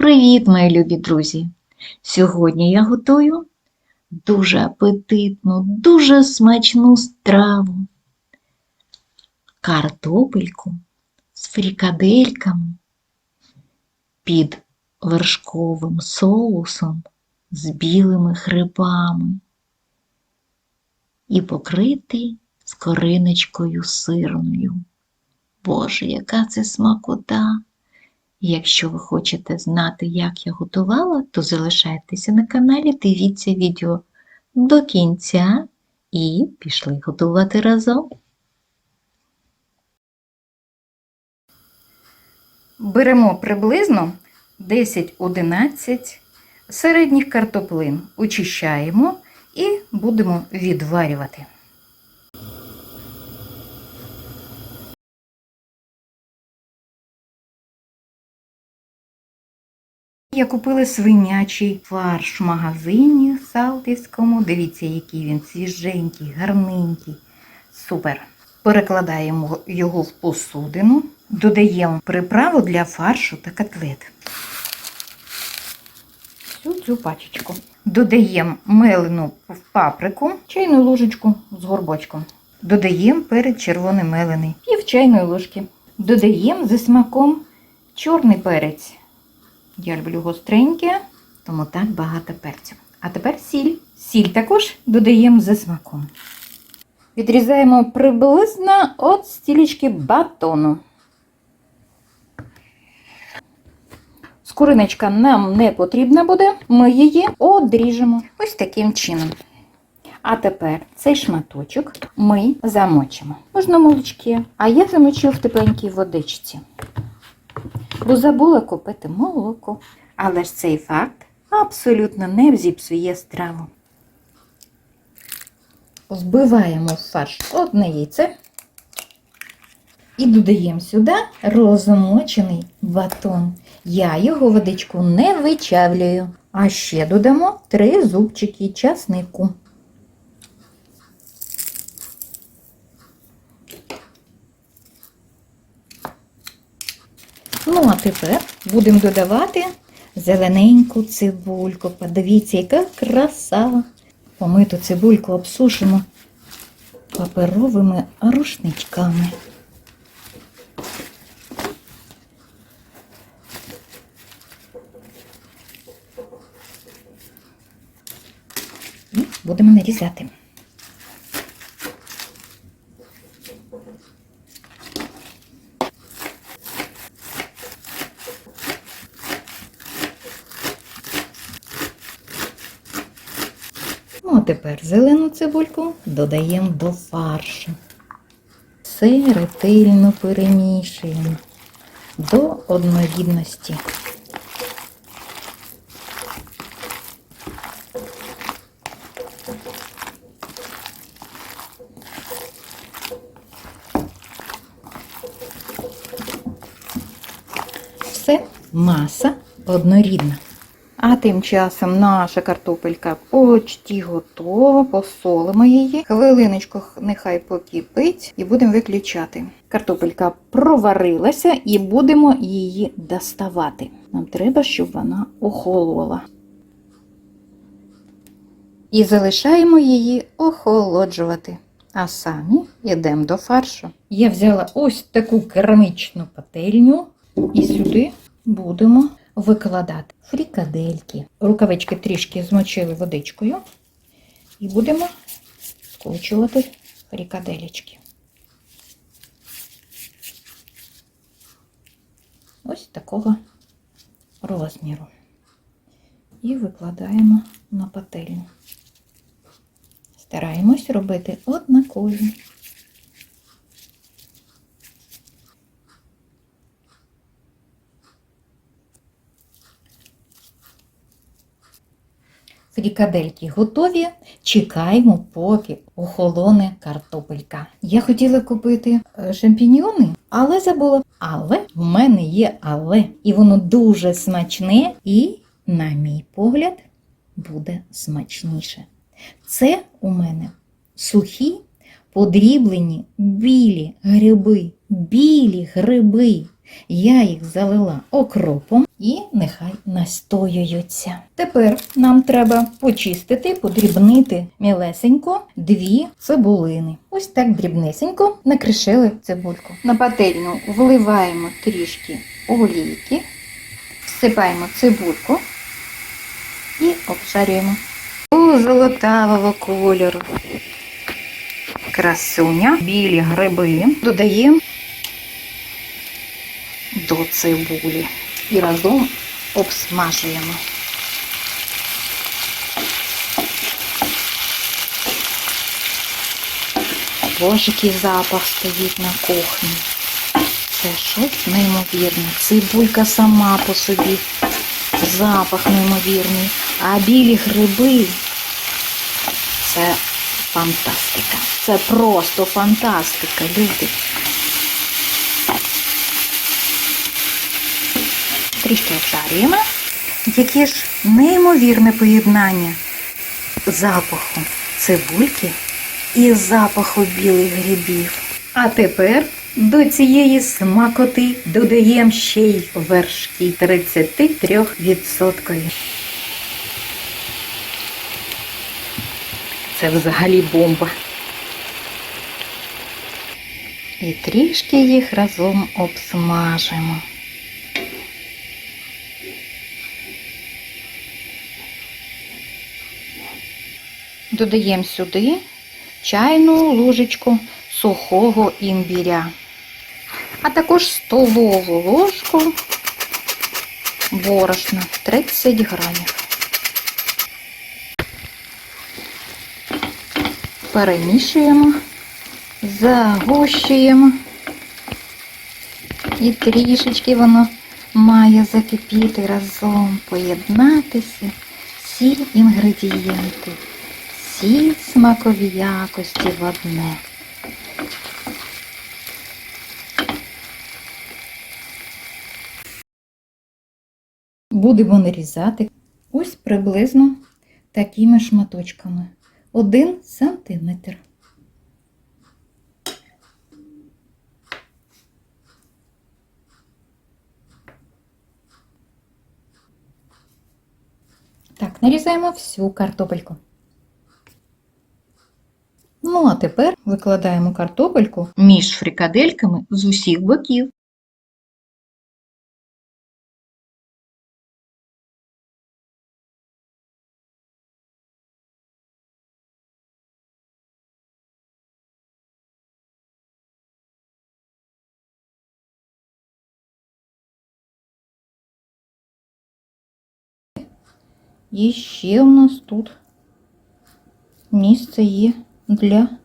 Привіт, мої любі друзі! Сьогодні я готую дуже апетитну, дуже смачну страву. Картопельку з фрікадельками під вершковим соусом з білими грибами і покритий скориночкою сирною. Боже, яка це смакота! Якщо ви хочете знати, як я готувала, то залишайтеся на каналі, дивіться відео до кінця і пішли готувати разом. Беремо приблизно 10-11 середніх картоплин, очищаємо і будемо відварювати. Я купила свинячий фарш в магазині Салтівському. Дивіться, який він свіженький, гарненький. Супер. Перекладаємо його в посудину, додаємо приправу для фаршу та котлет. Всю цю пачечку. Додаємо мелену паприку, чайну ложечку з горбочком. Додаємо перець червоний мелений, пів чайної ложки. Додаємо за смаком чорний перець. Я люблю гостреньке, тому так багато перцю. А тепер сіль. Сіль також додаємо за смаком. Відрізаємо приблизно от стілечки батону. Скориночка нам не потрібна буде, ми її одріжемо ось таким чином. А тепер цей шматочок ми замочимо. Можна молочки, а я замочив в тепленькій водичці бо забула купити молоко. Але ж цей факт абсолютно не зіпсує страву. Збиваємо в фарш одне яйце і додаємо сюди розмочений батон. Я його водичку не вичавлюю. А ще додамо три зубчики часнику. Ну, а тепер будемо додавати зелененьку цибульку. Подивіться, яка краса. Помиту цибульку обсушимо паперовими рушничками. І будемо нарізати. Ну, а тепер зелену цибульку додаємо до фаршу. Все ретельно перемішуємо до однорідності. Все, маса однорідна. А тим часом наша картопелька почти готова, посолимо її. Хвилиночку нехай покипить і будемо виключати. Картопелька проварилася і будемо її доставати. Нам треба, щоб вона охолола. І залишаємо її охолоджувати. А самі йдемо до фаршу. Я взяла ось таку керамічну пательню і сюди будемо викладати фрікадельки. Рукавички трішки змочили водичкою і будемо скручувати фрікаделечки. Ось такого розміру. І викладаємо на пательню. Стараємось робити однакові. Фрікадельки готові. Чекаємо, поки охолоне картопелька. Я хотіла купити е, шампіньйони, але забула. Але в мене є але. І воно дуже смачне і, на мій погляд, буде смачніше. Це у мене сухі, подріблені білі гриби, білі гриби. Я їх залила окропом і нехай настоюються. Тепер нам треба почистити, подрібнити мілесенько дві цибулини. Ось так дрібнесенько накришили цибульку. На пательню вливаємо трішки олійки, всипаємо цибульку і обжарюємо. У золотавого кольору. Красуня, білі гриби додаємо до цибулі і разом обсмажуємо. Боже, який запах стоїть на кухні. Це щось неймовірне. Цибулька сама по собі. Запах неймовірний. А білі гриби це фантастика. Це просто фантастика, люди. Трішки обжарюємо. Яке ж неймовірне поєднання запаху цибульки і запаху білих грибів. А тепер до цієї смакоти додаємо ще й вершки 33%. Це взагалі бомба. І трішки їх разом обсмажимо. Додаємо сюди чайну ложечку сухого імбіря, а також столову ложку борошна 30 грамів. Перемішуємо, загущуємо. І трішечки воно має закипіти разом, поєднатися. Всі інгредієнти всі смакові якості в одне. Будемо нарізати ось приблизно такими шматочками. Один сантиметр. Так, нарізаємо всю картопельку. Тепер викладаємо картопельку Між фрикадельками з усіх боків. і ще у нас тут місце є для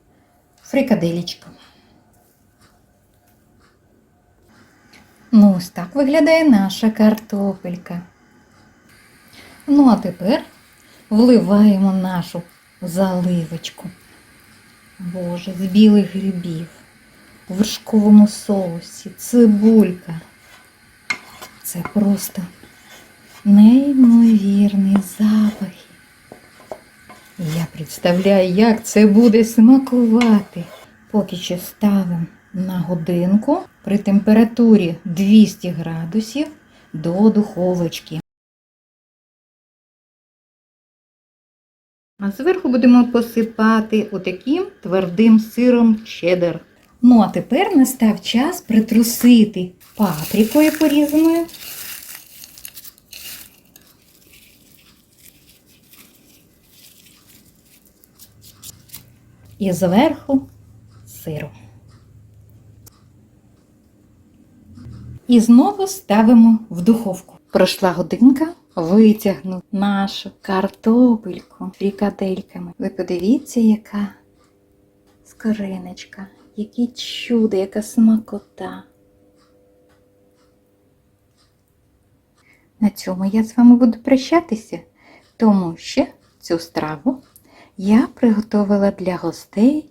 фрикаделечка. Ну, ось так виглядає наша картопелька. Ну, а тепер вливаємо нашу заливочку. Боже, з білих грибів, в вершковому соусі, цибулька. Це просто неймовірні запахи. Я представляю, як це буде смакувати. Поки що ставимо на годинку при температурі 200 градусів до духовочки. А зверху будемо посипати отаким твердим сиром чеддер. Ну а тепер настав час притрусити паприкою порізаною. І зверху сиру. І знову ставимо в духовку. Пройшла годинка, витягну нашу картопельку фрікадельками. Ви подивіться, яка скориночка, які чудо, яка смакота. На цьому я з вами буду прощатися, тому що цю страву я приготувала для гостей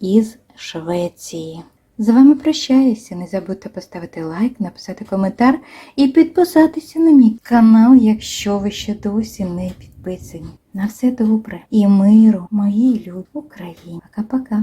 із Швеції. З вами прощаюся. Не забудьте поставити лайк, написати коментар і підписатися на мій канал, якщо ви ще досі не підписані. На все добре і миру, моїй любі Україні. Пока-пока.